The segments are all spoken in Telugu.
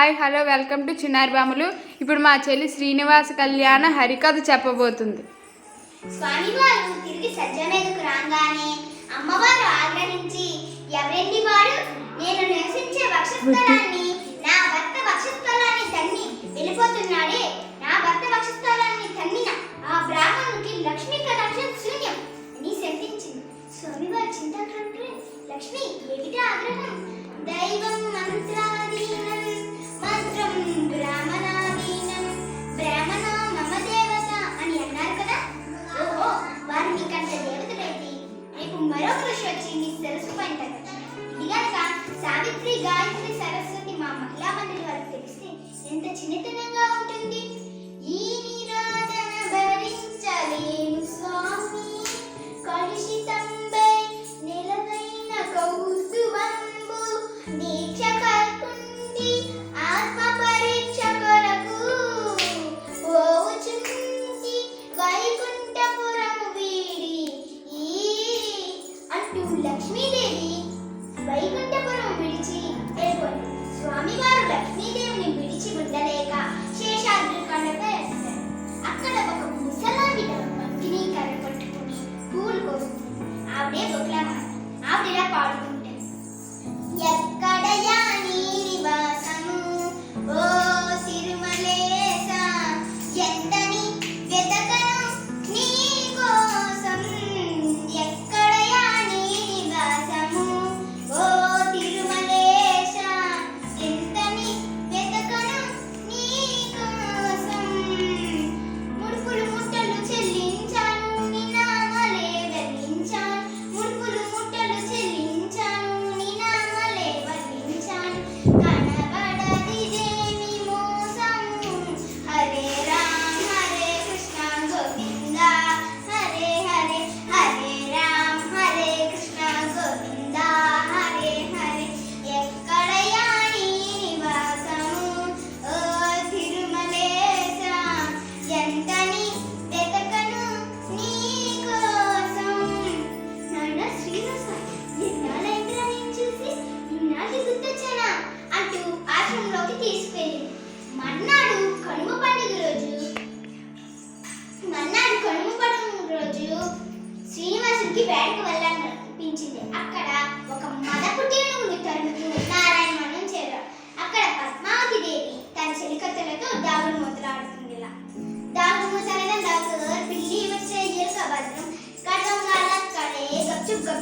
హాయ్ హలో వెల్కమ్ టు చిన్నారి బాములు. ఇప్పుడు మా చెల్లి శ్రీనివాస కళ్యాణ హరికథ చెప్పబోతుంది. స్వామివారు తిరిగి రాగానే అమ్మవారు ఆగ్రహించి నేను నివసించే వక్షస్థలాన్ని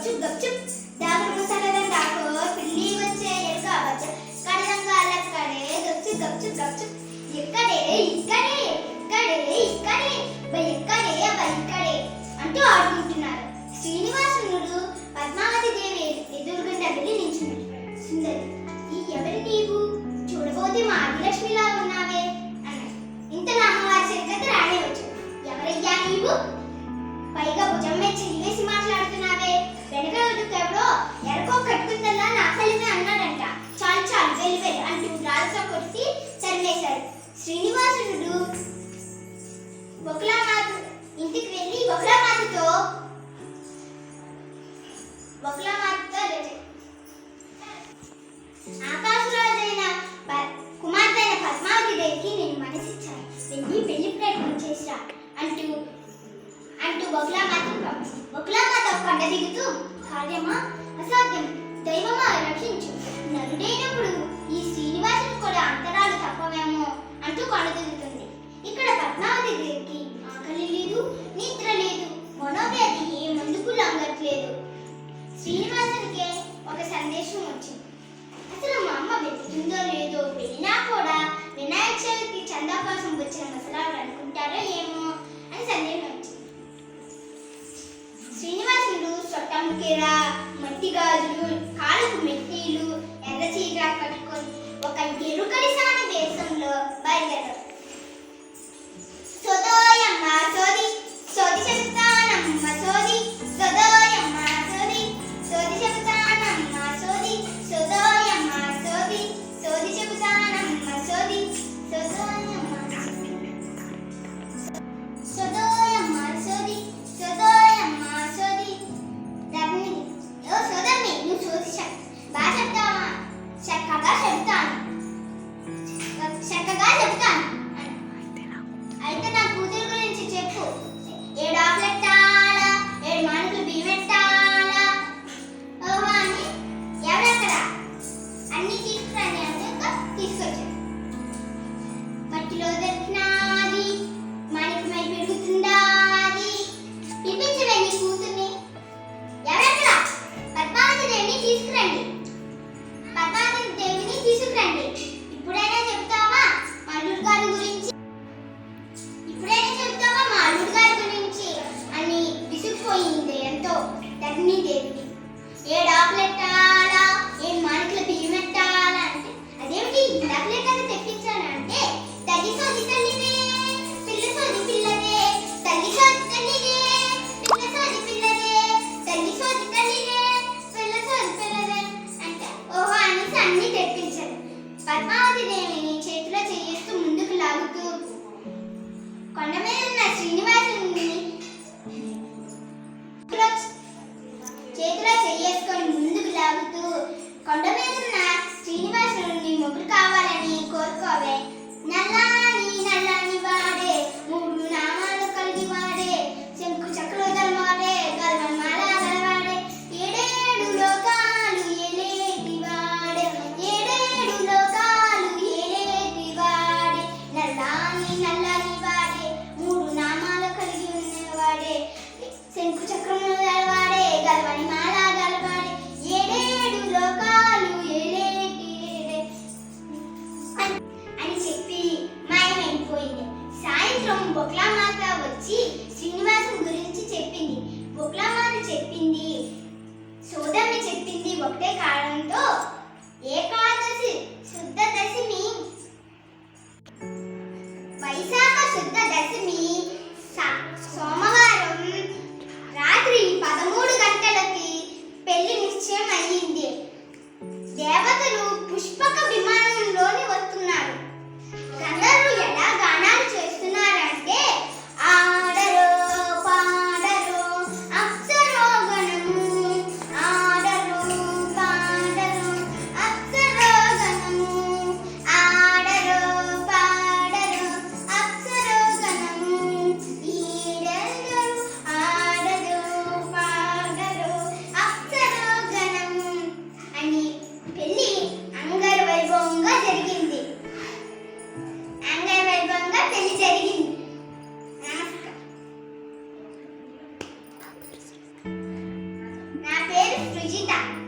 ಪ್ರಸಿದ್ಧ దగ్గరికి ఆకలి లేదు నిద్ర లేదు. మనోవ్యాధి ఏ మందుకు లంగట్లేదు. శ్రీనివాసునికే ఒక సందేశం వచ్చింది. అసలు మా అమ్మ వెతుకుతుందో లేదో వెళ్ళినా కూడా వినాయక చవితికి చందా కోసం వచ్చిన ముసలాడు అనుకుంటారో ఏమో అని సందేహం వచ్చింది. శ్రీనివాసుడు సొట్టంకిరా మట్టి గాజులు కాళ్ళకు మెట్టి іскрені. います。బొక్లామాత వచ్చి శ్రీనివాసం గురించి చెప్పింది. బొక్లామాత చెప్పింది సోదమ్మ చెప్పింది ఒకటే కారణం Kita.